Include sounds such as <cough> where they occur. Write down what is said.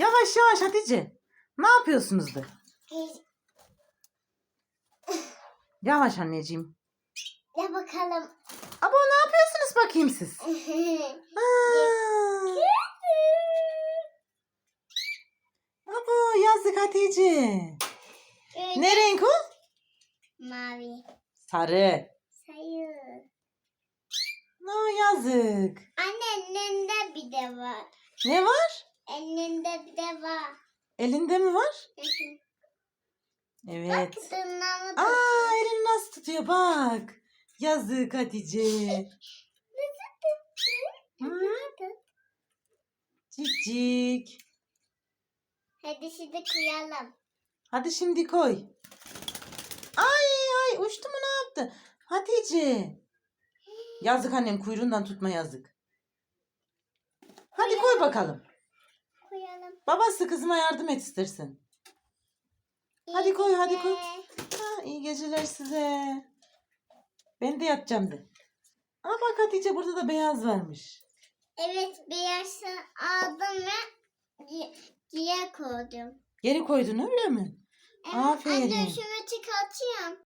Yavaş yavaş Hatice. Ne yapıyorsunuz da? Yavaş anneciğim. Ne bakalım. Abo ne yapıyorsunuz bakayım siz? <laughs> Abo yazık Hatice. Ne renk o? Mavi. Sarı. Sayı. No yazık. Anne elinde bir de var. Ne var? Elinde bir de var. Elinde mi var? Evet. Bak tırnağımı Aa elini nasıl tutuyor bak. Yazık Hatice. Hı? Cik cik. Hadi şimdi koyalım. Hadi şimdi koy. Ay ay uçtu mu ne yaptı? Hatice. Yazık annem kuyruğundan tutma yazık. Hadi koy bakalım. Babası kızıma yardım et istersen. Hadi koy, hadi koy. Ha, iyi geceler size. Ben de yatacağım de. Aa bak Hatice burada da beyaz varmış. Evet beyazı aldım ve giye koydum. Geri koydun öyle mi? Evet, Aferin. Anne şunu çıkartıyorum.